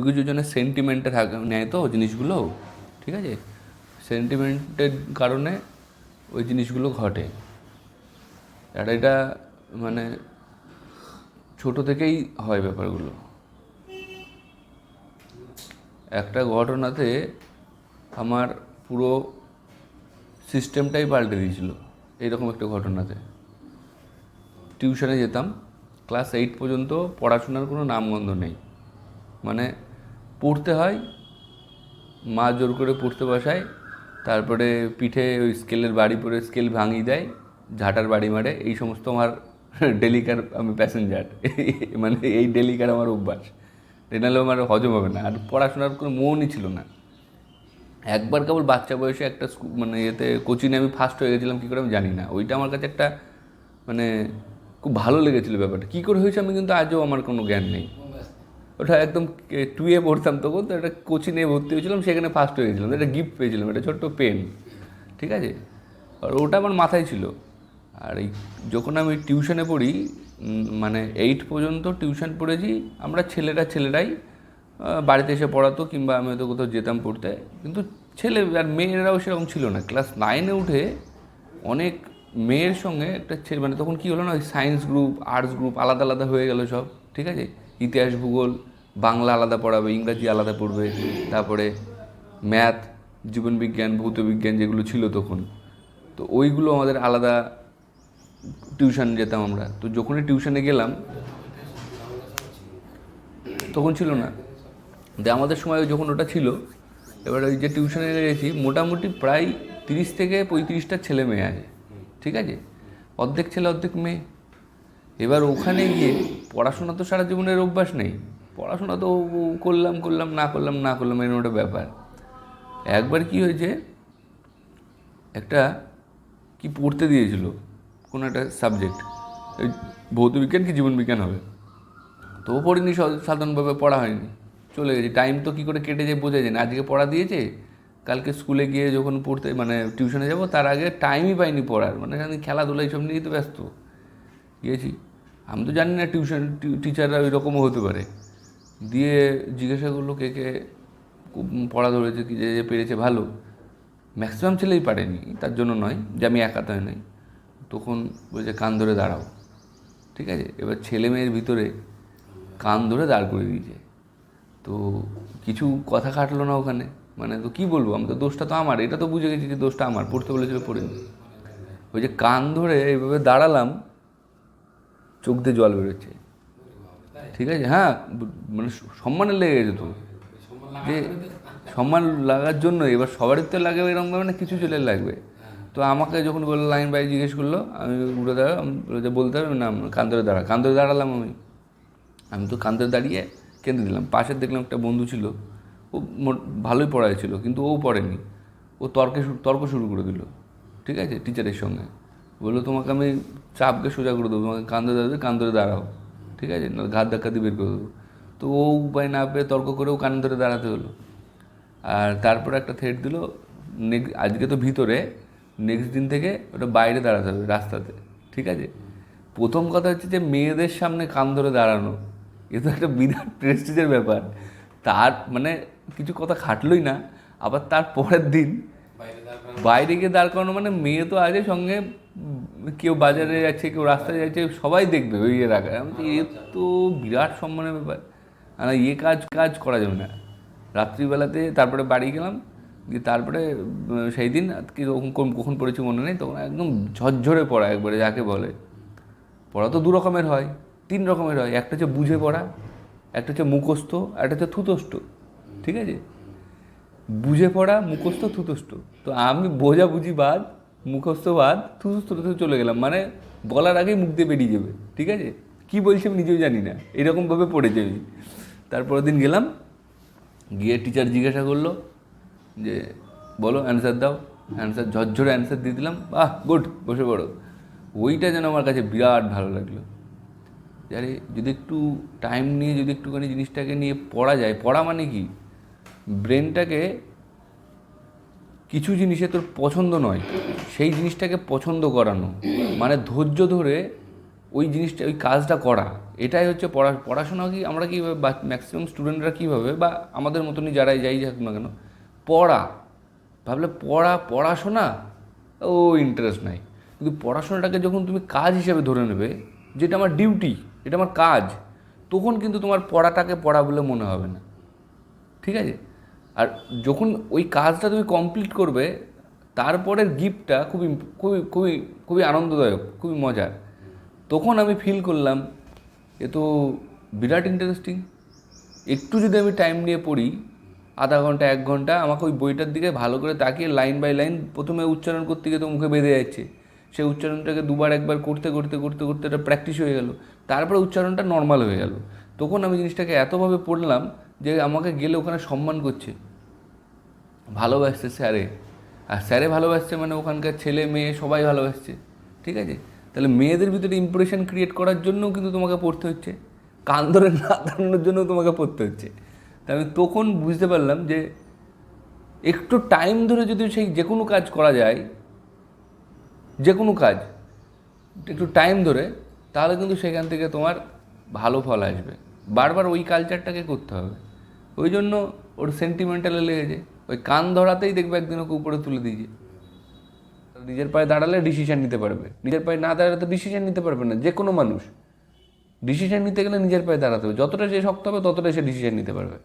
কিছু কিছু জনের সেন্টিমেন্টে থাকে নেয় তো জিনিসগুলো, ঠিক আছে? সেন্টিমেন্টের কারণে ওই জিনিসগুলো ঘটে। আর এটা মানে ছোট থেকেই হয় ব্যাপারগুলো। একটা ঘটনাতে আমার পুরো সিস্টেমটাই পাল্টে দিয়েছিল, এইরকম একটা ঘটনাতে। টিউশনে যেতাম ক্লাস এইট পর্যন্ত পড়াশোনার কোনো নামগন্ধ নেই। মানে পড়তে হয়, মা জোর করে পড়তে বসায়, তারপরে পিঠে ওই স্কেলের বাড়ি পরে স্কেল ভাঙিয়ে দেয়, ঝাঁটার বাড়ি মারে, এই সমস্ত আমার ডেলিকার আমি প্যাসেঞ্জার মানে এই ডেলিকার আমার অভ্যাস। এটা নাহলে আমার হজম হবে না, আর পড়াশোনার কোনো মনই ছিল না। একবার কেবল বাচ্চা বয়সে একটা মানে ইয়েতে কোচিংয়ে আমি ফার্স্ট হয়ে গেছিলাম, কী করে আমি জানি না, ওইটা আমার কাছে একটা মানে খুব ভালো লেগেছিলো ব্যাপারটা। কী করে হয়েছে আমি কিন্তু আজও আমার কোনো জ্ঞান নেই। ওটা একদম টুয়ে পড়তাম তখন, তো একটা কোচিংয়ে ভর্তি হয়েছিলাম, সেখানে ফার্স্ট হয়ে গেছিলাম, একটা গিফট পেয়েছিলাম, একটা ছোট্ট পেন ঠিক আছে? আর ওটা আমার মাথায় ছিল। আর এই যখন আমি টিউশনে পড়ি মানে এইট পর্যন্ত টিউশন পড়েছি, আমরা ছেলেরা ছেলেরাই বাড়িতে এসে পড়াতো, কিংবা আমি হয়তো কোথাও যেতাম পড়তে। কিন্তু ছেলে আর মেয়েরাও সেরকম ছিল না। ক্লাস নাইনে উঠে অনেক মেয়ের সঙ্গে একটা ছেলে মানে তখন কী হলো না, ওই সায়েন্স গ্রুপ আর্টস গ্রুপ আলাদা আলাদা হয়ে গেল সব, ঠিক আছে? ইতিহাস, ভূগোল বাংলা আলাদা পড়াবে, ইংরাজি আলাদা পড়বে, তারপরে ম্যাথ জীবনবিজ্ঞান ভৌতবিজ্ঞান যেগুলো ছিল তখন। তো ওইগুলো আমাদের আলাদা টিউশন যেতাম আমরা। তো যখনই টিউশনে গেলাম, তখন ছিল না। দিয়ে আমাদের সময় যখন ওটা ছিল, এবার ওই যে টিউশনে গেছি, মোটামুটি প্রায় তিরিশ থেকে পঁয়ত্রিশটা ছেলে মেয়ে আছে। ঠিক আছে? অর্ধেক ছেলে, অর্ধেক মেয়ে। এবার ওখানে গিয়ে পড়াশোনা তো সারা জীবনের অভ্যাস নেই। পড়াশোনা তো করলাম করলাম, না করলাম না করলাম, এরকম একটা ব্যাপার। একবার কি হয়েছে, একটা কি পড়তে দিয়েছিল কোনো একটা সাবজেক্ট ভৌতবিজ্ঞান কি জীবনবিজ্ঞান হবে? তো পড়িনি সাধারণভাবে পড়া হয়নি, চলে গেছে। টাইম তো কী করে কেটে যায় বোঝা যায় না। আজকে পড়া দিয়েছে, কালকে স্কুলে গিয়ে যখন পড়তে মানে টিউশনে যাব, তার আগে টাইমই পাইনি পড়ার। মানে আমি খেলাধুলা এইসব নিয়েই তো ব্যস্ত। গিয়েছি। আমি তো জানি না টিউশন টিচাররা ওই রকমও হতে পারে। দিয়ে জিজ্ঞাসা করল, কে কে পড়া ধরেছে, কি যে যে পেরেছে ভালো। ম্যাক্সিমাম ছেলেই পারেনি, তার জন্য নয় যে আমি একা তাই নয় তখন বলছে, কান ধরে দাঁড়াও। ঠিক আছে? এবার ছেলে মেয়ের ভিতরে কান ধরে দাঁড় করে দিয়েছে। তো কিছু কথা কাটলো না ওখানে। মানে তো কী বলব, আমি তো দোষটা তো আমার, এটা তো বুঝে গেছি যে দোষটা আমার, পড়তে বলেছিল, পড়িনি। ওই যে কান ধরে এইভাবে দাঁড়ালাম, চোখ দিয়ে জল বেরোচ্ছে। ঠিক আছে? হ্যাঁ মানে সম্মানের লেগে গেছে তো। যে সম্মান লাগার জন্য এবার সবারই তো লাগে এরকমভাবে না, কিছু ছেলের লাগবে। তো আমাকে যখন বলল লাইন বাই জিজ্ঞেস করল, আমি উঠে দাঁড়া যে বলতে হবে না কান ধরে দাঁড়া কান ধরে দাঁড়ালাম আমি। আমি তো কান ধরে দাঁড়িয়ে কেঁদে দিলাম। পাশে দেখলাম একটা বন্ধু ছিল, ও ভালোই পড়ায় ছিল, কিন্তু ও পড়েনি। ও তর্কে তর্ক শুরু করে দিল, ঠিক আছে? টিচারের সঙ্গে। বলল, তোমাকে আমি চাপকে সোজা করে দেবো, তোমাকে কান ধরে দাঁড়াবে কান ধরে দাঁড়াও। ঠিক আছে? না ঘাত ধাক্কা দিয়ে বের করে দেবো। তো ও উপায় না পেয়ে তর্ক করেও কান ধরে দাঁড়াতে হলো। আর তারপরে একটা থ্রেড দিল আজকে তো ভিতরে নেক্সট দিন থেকে ওটা বাইরে দাঁড়াতে হবে রাস্তাতে ঠিক আছে? প্রথম কথা হচ্ছে যে মেয়েদের সামনে কান ধরে দাঁড়ানো এ তো একটা বিরাট প্রেস্টিজের ব্যাপার। তার মানে কিছু কথা খাটলোই না আবার তার পরের দিন বাইরে গিয়ে দাঁড় করানো মানে মেয়ে তো আছে সঙ্গে কেউ বাজারে যাচ্ছে কেউ রাস্তায় যাচ্ছে সবাই দেখবে ওই ইয়ে রাখা। আমি বলছি, এ তো বিরাট সম্মানের ব্যাপার। আর এ কাজ কাজ করা যাবে না। রাত্রিবেলাতে তারপরে বাড়ি গেলাম দিয়ে তারপরে সেই দিন কি কখন কখন পড়েছি মনে নেই তখন একদম ঝরঝরে পড়া একবারে যাকে বলে। পড়া তো দু রকমের হয় তিন রকমের হয়। একটা হচ্ছে বুঝে পড়া একটা হচ্ছে মুখস্থ একটা হচ্ছে থুতস্থ। ঠিক আছে? বুঝে পড়া মুখস্থ থুতস্থ। তো আমি বোঝা বুঝি বাদ মুখস্থ বাদ থুতস্থতে চলে গেলাম। মানে বলার আগেই মুখ দিয়ে বেরিয়ে যাবে, ঠিক আছে? কি বলছি আমি নিজেও জানি না, এরকমভাবে পড়েছি আমি তারপরের দিন গেলাম, গিয়ে টিচার জিজ্ঞাসা করল যে, বলো অ্যান্সার দাও অ্যান্সার ঝরঝরে অ্যান্সার দিয়ে দিলাম, বাহ গুড বসে পড়ো। ওইটা যেন আমার কাছে বিরাট ভালো লাগল। আরে, যদি একটু টাইম নিয়ে, যদি একটুখানি জিনিসটাকে নিয়ে পড়া যায়, পড়া মানে কি? ব্রেনটাকে কিছু জিনিসে তোর পছন্দ নয়, সেই জিনিসটাকে পছন্দ করানো। মানে ধৈর্য ধরে ওই জিনিসটা, ওই কাজটা করা। এটাই হচ্ছে পড়া, পড়াশোনা কি, আমরা কীভাবে বা ম্যাক্সিমাম স্টুডেন্টরা কীভাবে বা আমাদের মতনই যারাই যাই যাক না কেন, পড়া। ভাবলে পড়া, পড়াশোনা, ও ইন্টারেস্ট নাই। কিন্তু পড়াশোনাটাকে যখন তুমি কাজ হিসেবে ধরে নেবে, যেটা আমার ডিউটি এটা আমার কাজ, তখন কিন্তু তোমার পড়াটাকে পড়া বলে মনে হবে না। ঠিক আছে? আর যখন ওই কাজটা তুমি কমপ্লিট করবে, তারপরের গিফটটা খুবই খুবই খুবই খুবই আনন্দদায়ক, খুবই মজার। তখন আমি ফিল করলাম এ তো বিরাট ইন্টারেস্টিং একটু যদি আমি টাইম নিয়ে পড়ি, আধা ঘণ্টা, এক ঘণ্টা, আমাকে ওই বইটার দিকে ভালো করে তাকিয়ে লাইন বাই লাইন প্রথমে উচ্চারণ করতে গিয়ে তো মুখে বেঁধে যাচ্ছে। সেই উচ্চারণটাকে দুবার, একবার করতে করতে করতে করতে এটা প্র্যাকটিস হয়ে গেল। তারপরে উচ্চারণটা নর্মাল হয়ে গেল। তখন আমি জিনিসটাকে এতভাবে পড়লাম যে আমাকে গেলে ওখানে সম্মান করছে। ভালোবাসছে স্যারে আর স্যারে ভালোবাসছে মানে ওখানকার ছেলে, মেয়ে সবাই ভালোবাসছে। ঠিক আছে? তাহলে মেয়েদের ভিতরে ইমপ্রেশন ক্রিয়েট করার জন্যও কিন্তু তোমাকে পড়তে হচ্ছে। কান ধরে না দাঁড়ানোর জন্যও তোমাকে পড়তে হচ্ছে। তা আমি তখন বুঝতে পারলাম যে একটু টাইম ধরে যদি সেই যে কোনো কাজ করা যায় যে কোনো কাজ, একটু টাইম ধরে, তাহলে কিন্তু সেখান থেকে তোমার ভালো ফল আসবে। বারবার ওই কালচারটাকে করতে হবে। ওই জন্য ওর সেন্টিমেন্টালে লেগেছে। ওই কান ধরাতেই দেখবে একদিন ওকে উপরে তুলে দিয়েছে। নিজের পায়ে দাঁড়ালে ডিসিশন নিতে পারবে। নিজের পায়ে না দাঁড়ালে তো ডিসিশান নিতে পারবে না, যে কোনো মানুষ। ডিসিশন নিতে গেলে নিজের পায়ে দাঁড়াতে হবে। যতটা সে শক্ত হবে, ততটাই সে ডিসিশন নিতে পারবে।